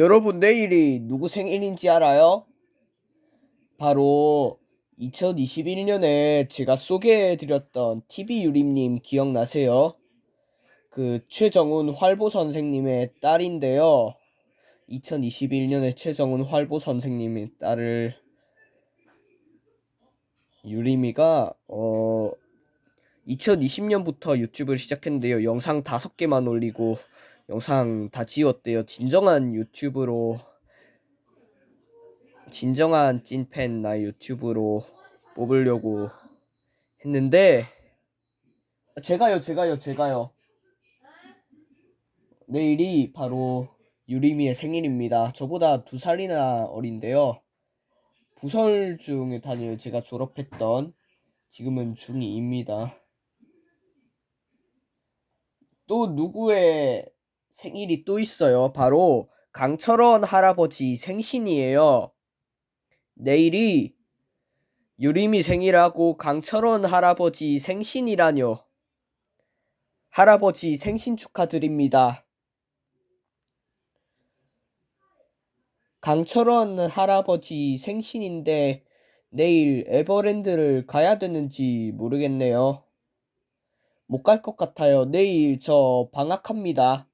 여러분 내일이 누구 생일인지 알아요? 바로 2021년에 제가 소개해드렸던 TV 유림님 기억나세요? 그 최정훈 활보 선생님의 딸인데요. 2021년에 최정훈 활보 선생님의 딸을 유림이가 어 2020년부터 유튜브를 시작했는데요. 영상 다섯 개만 올리고 영상 다 지웠대요. 진정한 유튜브로 진정한 찐팬 나 유튜브로 뽑으려고 했는데 제가요, 제가요, 제가요. 내일이 바로 유리미의 생일입니다. 저보다 두 살이나 어린데요. 부설 중에 다니는 제가 졸업했던 지금은 중2입니다. 또 누구의 생일이 또 있어요. 바로 강철원 할아버지 생신이에요. 내일이 유림이 생일하고 강철원 할아버지 생신이라뇨. 할아버지 생신 축하드립니다. 강철원 할아버지 생신인데 내일 에버랜드를 가야 되는지 모르겠네요. 못 갈 것 같아요. 내일 저 방학합니다.